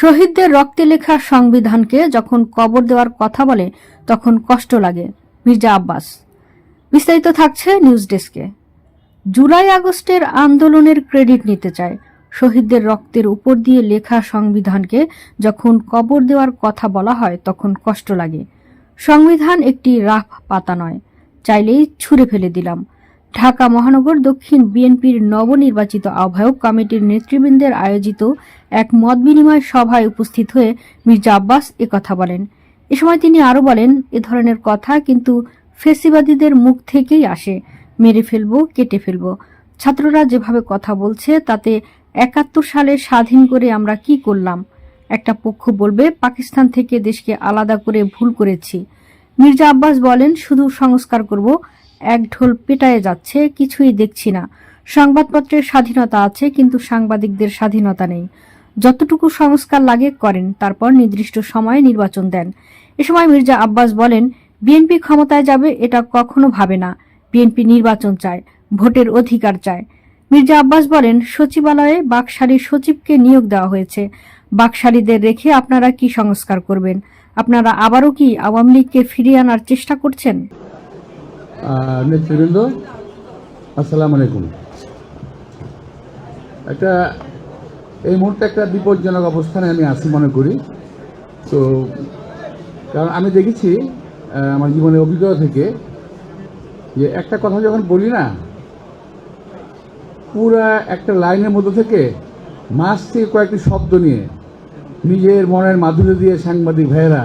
শহীদদের রক্তে লেখা সংবিধানকে যখন কবর দেওয়ার কথা বলে, তখন কষ্ট লাগে। মির্জা আব্বাস। বিস্তারিত থাকছে নিউজ ডেস্কে। জুলাই আগস্টের আন্দোলনের ক্রেডিট নিতে চায়। শহীদদের রক্তের উপর দিয়ে লেখা সংবিধানকে যখন কবর দেওয়ার কথা বলা হয়, তখন কষ্ট লাগে। সংবিধান একটি রাফ পাতা নয়। চাইলেই ছুঁড়ে ফেলে দিলাম। ঢাকা মহানগর দক্ষিণ বিএনপির নবনির্বাচিত আহ্বায়ক কমিটির নেতৃবৃন্দের আয়োজিত এক মত বিনিময় সভায় উপস্থিত হয়ে মির্জা আব্বাস একথা বলেন। এ সময় তিনি আরও বলেন, এ ধরনের কথা কিন্তু ফেসিবাদীদের মুখ থেকেই আসে। মেরে ফেলব, কেটে ফেলব। ছাত্ররা যেভাবে কথা বলছে, তাতে একাত্তর সালে স্বাধীন করে আমরা কি করলাম? একটা পক্ষ বলবে, পাকিস্তান থেকে দেশকে আলাদা করে ভুল করেছি। মির্জা আব্বাস বলেন, শুধু সংস্কার করব এক ঢোল পেটায় যাচ্ছে, কিছুই দেখছি না। সংবাদপত্রের স্বাধীনতা আছে, কিন্তু সাংবাদিকদের স্বাধীনতা নেই। যতটুকু সংস্কার লাগে করেন, তারপর নির্দিষ্ট সময়ে নির্বাচন দেন। এ সময় মির্জা আব্বাস বলেন, বিএনপি ক্ষমতায় যাবে, এটা কখনো ভাবে না। বিএনপি নির্বাচন চায়, ভোটের অধিকার চায়। মির্জা আব্বাস বলেন, সচিবালয়ে বাকশালীর সচিবকে নিয়োগ দেওয়া হয়েছে। বাকশালীদের রেখে আপনারা কি সংস্কার করবেন? আপনারা আবারও কি আওয়ামী লীগকে ফিরিয়ে আনার চেষ্টা করছেন? নেতৃবৃন্দ আসসালামু আলাইকুম একটা, এই মুহূর্তে একটা বিপজ্জনক অবস্থানে আমি আছি মনে করি। তো, কারণ আমি দেখেছি আমার জীবনের অভিজ্ঞতা থেকে, যে একটা কথা যখন বলি না, পুরা একটা লাইনের মধ্যে থেকে মাস থেকে কয়েকটি শব্দ নিয়ে নিজের মনের মাধুর্য দিয়ে সাংবাদিক ভাইয়েরা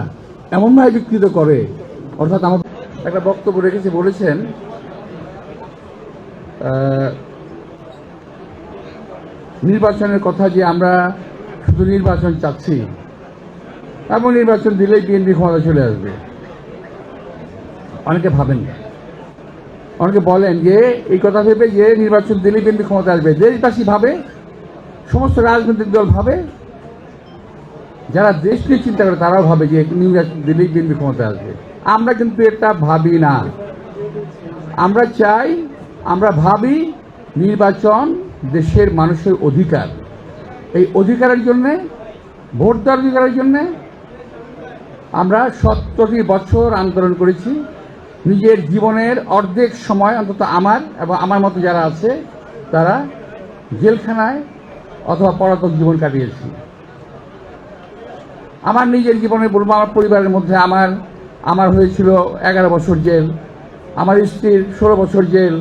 এমনভাবে বিকৃত করে, অর্থাৎ আমার একটা বক্তব্য রেখেছে, বলেছেন নির্বাচনের কথা যে আমরা শুধু নির্বাচন চাচ্ছি এবং নির্বাচন দিলেই বিএনপি ক্ষমতা চলে আসবে। অনেকে ভাবেন। অনেকে বলেন যে, এই কথা ভেবে যে নির্বাচন দিলেই বিএনপি ক্ষমতা আসবে। দেশবাসী ভাবে, সমস্ত রাজনৈতিক দল ভাবে, যারা দেশ চিন্তা করে তারাও ভাবে যে নির্বাচন দিলেই বিএনপি ক্ষমতা আসবে। আমরা কিন্তু এটা ভাবি না। আমরা চাই, আমরা ভাবি নির্বাচন দেশের মানুষের অধিকার। এই অধিকারের জন্যে ভোট দেওয়ার অধিকারের জন্যে আমরা সত্তরটি বছর আন্দোলন করেছি। নিজের জীবনের অর্ধেক সময় অন্তত আমার এবং আমার মতো যারা আছে, তারা জেলখানায় অথবা পলাতক জীবন কাটিয়েছি। আমার নিজের জীবনে বলব, আমার পরিবারের মধ্যে, আমার আমার হয়েছিল এগারো বছর জেল, আমার স্ত্রীর ষোলো বছর জেল,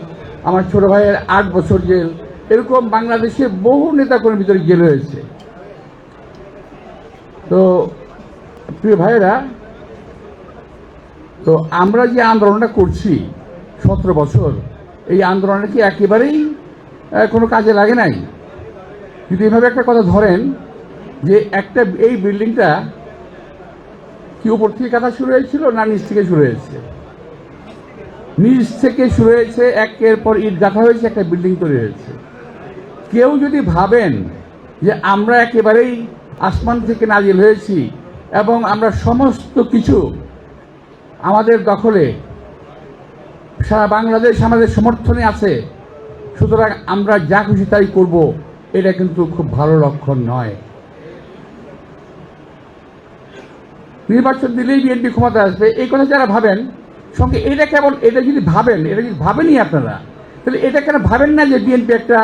আমার ছোট ভাইয়ের আট বছর জেল, এরকম বাংলাদেশে বহু নেতাকর্মীর ভিতরে জেল হয়েছে। তো প্রিয় ভাইয়েরা, তো আমরা যে আন্দোলনটা করছি সতেরো বছর, এই আন্দোলনটা কি একেবারেই কোনো কাজে লাগে নাই? যদি এভাবে একটা কথা ধরেন যে একটা এই বিল্ডিংটা কি উপর থেকে কাটা শুরু হয়েছিল না নিচ থেকে শুরু হয়েছে? নিচ থেকে শুরু হয়েছে, একের পর ইট গাঁথা হয়েছে, একটা বিল্ডিং তৈরি হয়েছে। কেউ যদি ভাবেন যে আমরা একেবারেই আসমান থেকে নাজিল হয়েছি এবং আমরা সমস্ত কিছু আমাদের দখলে, সারা বাংলাদেশ আমাদের সমর্থনে আছে, সুতরাং আমরা যা খুশি তাই করব, এটা কিন্তু খুব ভালো লক্ষণ নয়। নির্বাচন দিলেই বিএনপি ক্ষমতা আসবে। এই কথা যারা ভাবেন, সঙ্গে এটা কেবল, এটা যদি ভাবেন, এটা যদি ভাবেনই আপনারা, তাহলে এটা কেন ভাবেন না যে বিএনপি একটা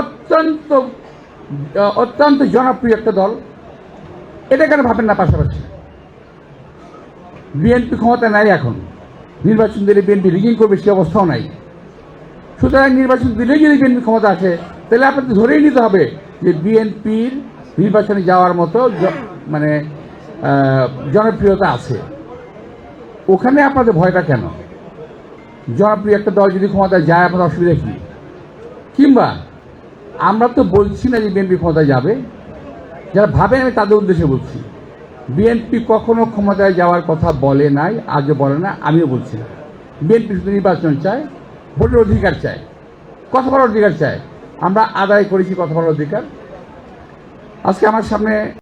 অত্যন্ত অত্যন্ত জনপ্রিয় একটা দল? এটা কেন ভাবেন না পাশাপাশি? বিএনপি ক্ষমতা নাই এখন। নির্বাচন দিলে বিএনপি রিগিং করবে, সে অবস্থাও নাই। সুতরাং নির্বাচন দিলেই যদি বিএনপি ক্ষমতা আসে, তাহলে আপনাদের ধরেই নিতে হবে যে বিএনপির নির্বাচনে যাওয়ার মতো মানে জনপ্রিয়তা আছে। ওখানে আপনাদের ভয়টা কেন? জনপ্রিয় একটা দল যদি ক্ষমতায় যায় আপনার অসুবিধা কি? কিংবা আমরা তো বলছি না যে বিএনপি ক্ষমতায় যাবে। যারা ভাবে, আমি তাদের উদ্দেশ্যে বলছি। বিএনপি কখনো ক্ষমতায় যাওয়ার কথা বলে নাই, আজও বলে না, আমিও বলছি না। বিএনপি শুধু নির্বাচন চায়, ভোটের অধিকার চায়। কথা বলার অধিকার চায়। আমরা আদায় করেছি কথা বলার অধিকার। আজকে আমার সামনে